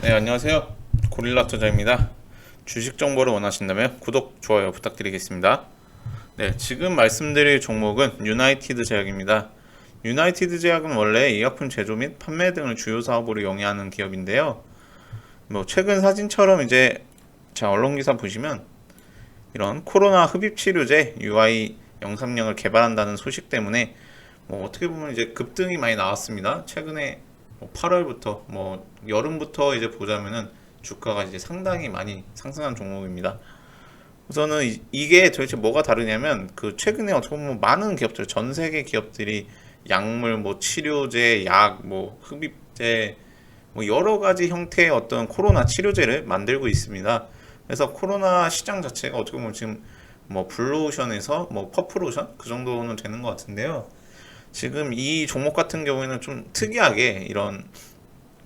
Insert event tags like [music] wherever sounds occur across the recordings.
네, 안녕하세요. 고릴라 투자입니다. 주식 정보를 원하신다면 구독, 좋아요 부탁드리겠습니다. 네, 지금 말씀드릴 종목은 유나이티드 제약입니다. 유나이티드 제약은 원래 의약품 제조 및 판매 등을 주요 사업으로 영위하는 기업인데요. 뭐 최근 사진처럼 이제 자 언론 기사 보시면 이런 코로나 흡입 치료제 UI 영상령을 개발한다는 소식 때문에 뭐 어떻게 보면 이제 급등이 많이 나왔습니다. 최근에 뭐 8월부터 뭐 여름부터 이제 보자면은 주가가 이제 상당히 많이 상승한 종목입니다. 우선은 이- 이게 도대체 뭐가 다르냐면 그 최근에 어떻게 보면 많은 기업들 전 세계 기업들이 약물 뭐 치료제 약 뭐 흡입제 뭐 여러 가지 형태의 어떤 코로나 치료제를 만들고 있습니다. 그래서 코로나 시장 자체가 어떻게 보면 지금 뭐 블루오션에서 뭐 퍼플오션 그 정도는 되는 것 같은데요. 지금 이 종목 같은 경우에는 좀 특이하게 이런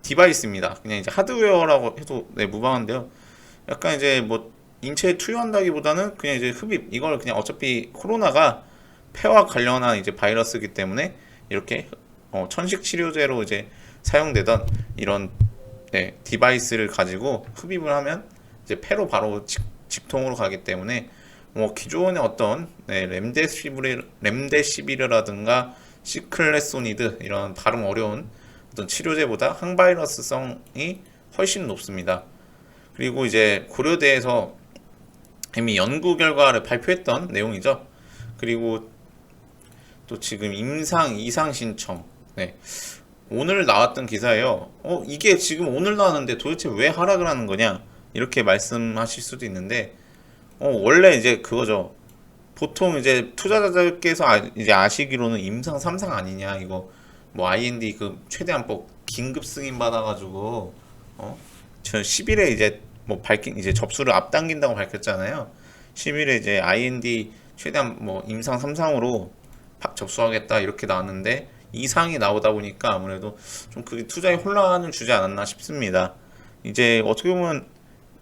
디바이스입니다. 그냥 이제 하드웨어라고 해도 네, 무방한데요. 약간 이제 뭐 인체에 투여한다기보다는 그냥 이제 흡입 이걸 그냥 어차피 코로나가 폐와 관련한 이제 바이러스이기 때문에 이렇게 어, 천식 치료제로 이제 사용되던 이런 네, 디바이스를 가지고 흡입을 하면 이제 폐로 바로 직, 직통으로 가기 때문에 뭐 기존의 어떤 네, 렘데시비르 렘데시비르라든가 시클레소니드 이런 발음 어려운 어떤 치료제보다 항바이러스성이 훨씬 높습니다. 그리고 이제 고려대에서 이미 연구 결과를 발표했던 내용이죠. 그리고 또 지금 임상 이상 신청. 네. 오늘 나왔던 기사예요. 어, 이게 지금 오늘 나왔는데 도대체 왜 하락을 하는 거냐? 이렇게 말씀하실 수도 있는데, 어, 원래 이제 그거죠. 보통 이제 투자자들께서 아, 이제 아시기로는 임상 3상 아니냐, 이거. 뭐 IND 그 최대한법 긴급 승인 받아가지고, 어, 저 10일에 이제 뭐 밝힌, 이제 접수를 앞당긴다고 밝혔잖아요. 10일에 이제 IND 최대한 뭐 임상 3상으로 접수하겠다 이렇게 나왔는데 이상이 나오다 보니까 아무래도 좀 그게 투자에 혼란을 주지 않았나 싶습니다. 이제 어떻게 보면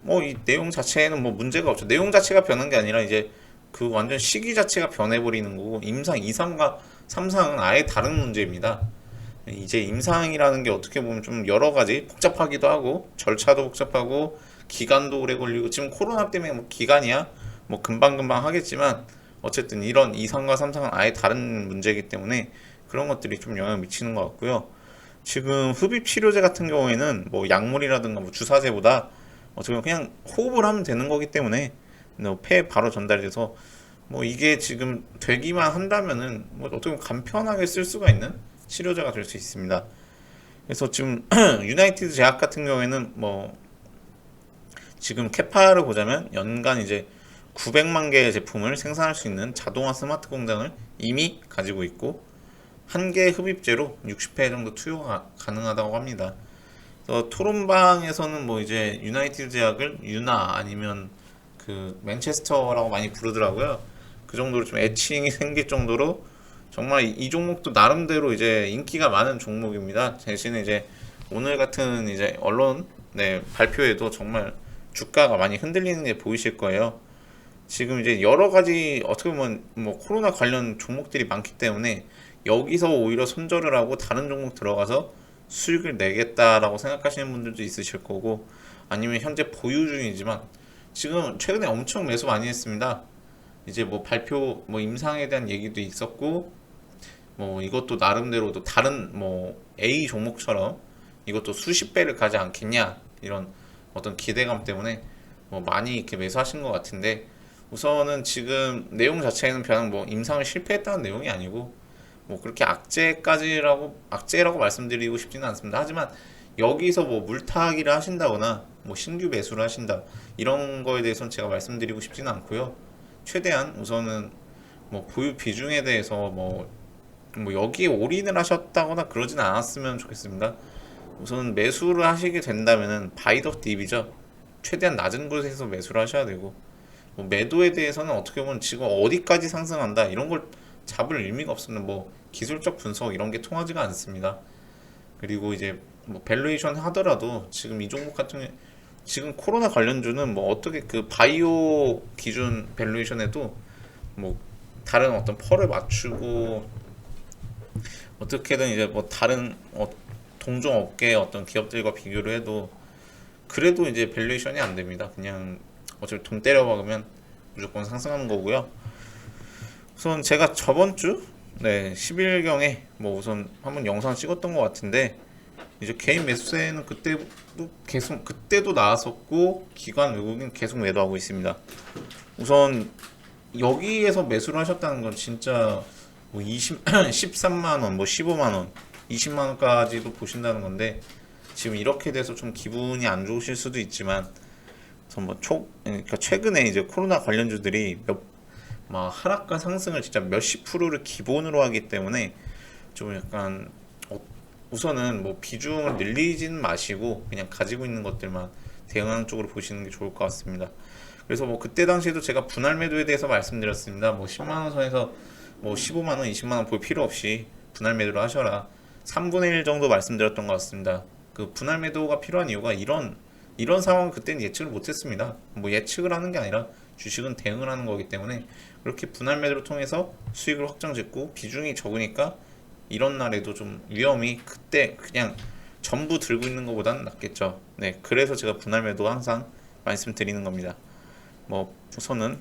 뭐 이 내용 자체에는 뭐 문제가 없죠. 내용 자체가 변한 게 아니라 이제 그 완전 시기 자체가 변해버리는 거고 임상 2상과 3상은 아예 다른 문제입니다. 이제 임상이라는 게 어떻게 보면 좀 여러 가지 복잡하기도 하고 절차도 복잡하고 기간도 오래 걸리고 지금 코로나 때문에 뭐 기간이야 뭐 금방금방 하겠지만 어쨌든 이런 2상과 3상은 아예 다른 문제이기 때문에 그런 것들이 좀 영향을 미치는 것 같고요. 지금 흡입 치료제 같은 경우에는 뭐 약물이라든가 뭐 주사제보다 어떻게 보면 그냥 호흡을 하면 되는 거기 때문에 뭐 폐에 바로 전달이 돼서 뭐 이게 지금 되기만 한다면은 뭐 어떻게 보면 간편하게 쓸 수가 있는 치료제가 될 수 있습니다. 그래서 지금 [clears throat] 유나이티드 제약 같은 경우에는 뭐 지금 캐파를 보자면 연간 이제 900만 개의 제품을 생산할 수 있는 자동화 스마트 공장을 이미 가지고 있고 한 개의 흡입제로 60회 정도 투여가 가능하다고 합니다. 그래서 토론방에서는 뭐 이제 유나이티드 제약을 유나 아니면 그 맨체스터라고 많이 부르더라고요. 그 정도로 좀 애칭이 [laughs] 생길 정도로 정말 이- 이 종목도 나름대로 이제 인기가 많은 종목입니다. 대신에 이제 오늘 같은 이제 언론 네, 발표에도 정말 주가가 많이 흔들리는 게 보이실 거예요. 지금 이제 여러 가지 어떻게 보면 뭐 코로나 관련 종목들이 많기 때문에 여기서 오히려 손절을 하고 다른 종목 들어가서 수익을 내겠다라고 생각하시는 분들도 있으실 거고 아니면 현재 보유 중이지만 지금 최근에 엄청 매수 많이 했습니다. 이제 뭐 발표 뭐 임상에 대한 얘기도 있었고 뭐 이것도 나름대로 또 다른 뭐 A 종목처럼 이것도 수십 배를 가지 않겠냐 이런 어떤 기대감 때문에 뭐 많이 이렇게 매수하신 것 같은데 우선은 지금 내용 자체는 그냥 뭐 임상을 실패했다는 내용이 아니고 뭐 그렇게 악재까지라고 악재라고 말씀드리고 싶지는 않습니다. 하지만 여기서 뭐 물타기를 하신다거나 뭐 신규 매수를 하신다 이런 거에 대해서는 제가 말씀드리고 싶지는 않고요. 최대한 우선은 뭐 보유 비중에 대해서 뭐, 뭐 여기에 올인을 하셨다거나 그러진 않았으면 좋겠습니다. 우선 매수를 하시게 된다면은 바이더 딥이죠. 최대한 낮은 곳에서 매수를 하셔야 되고 뭐 매도에 대해서는 어떻게 보면 지금 어디까지 상승한다 이런 걸 잡을 의미가 없습니다. 뭐 기술적 분석 이런 게 통하지가 않습니다. 그리고 이제 뭐 밸류에이션 하더라도 지금 이 종목 같은 경우 지금 코로나 관련주는 뭐 어떻게 그 바이오 기준 밸류에이션에도 뭐 다른 어떤 펄을 맞추고 어떻게든 이제 뭐 다른 어, 동종 업계의 어떤 기업들과 비교를 해도 그래도 이제 밸류에이션이 안 됩니다. 그냥 어차피 돈 때려 박으면 무조건 상승하는 거고요. 우선 제가 저번 주 네, 10일경에 뭐 우선 한번 영상 찍었던 것 같은데 이제 개인 매수세는 그때도 계속 그때도 나왔었고 기관 외국인 계속 매도하고 있습니다. 우선 여기에서 매수를 하셨다는 건 진짜 뭐 20, 13만 [clears throat] 원, 뭐 15만 원, 20만 원까지도 보신다는 건데 지금 이렇게 돼서 좀 기분이 안 좋으실 수도 있지만 뭐초 그러니까 최근에 이제 코로나 관련주들이 몇 막 하락과 상승을 진짜 몇십 프로를 기본으로 하기 때문에 좀 약간 어, 우선은 뭐 비중을 늘리진 마시고 그냥 가지고 있는 것들만 대응하는 쪽으로 보시는 게 좋을 것 같습니다. 그래서 뭐 그때 당시에도 제가 분할 매도에 대해서 말씀드렸습니다. 뭐 10만 원 선에서 뭐 15만 원, 20만 원 볼 필요 없이 분할 매도를 하셔라. 3분의 1 정도 말씀드렸던 것 같습니다. 그 분할 매도가 필요한 이유가 이런 이런 상황 그때는 예측을 못했습니다. 뭐 예측을 하는 게 아니라 주식은 대응을 하는 거기 때문에 그렇게 분할 매도를 통해서 수익을 확정짓고 비중이 적으니까 이런 날에도 좀 위험이 그때 그냥 전부 들고 있는 것보다는 낫겠죠. 네, 그래서 제가 분할 매도 항상 말씀드리는 겁니다. 뭐 우선은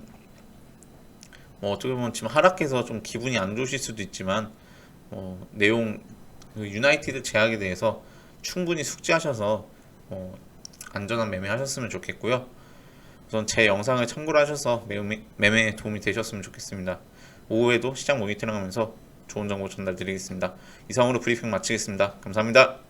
뭐 어떻게 보면 지금 하락해서 좀 기분이 안 좋으실 수도 있지만 뭐 내용 그 유나이티드 제약에 대해서 충분히 숙지하셔서 뭐 안전한 매매하셨으면 좋겠고요. 우선 제 영상을 참고로 하셔서 매매, 매매에 도움이 되셨으면 좋겠습니다. 오후에도 시장 모니터링하면서 좋은 정보 전달드리겠습니다. 이상으로 브리핑 마치겠습니다. 감사합니다.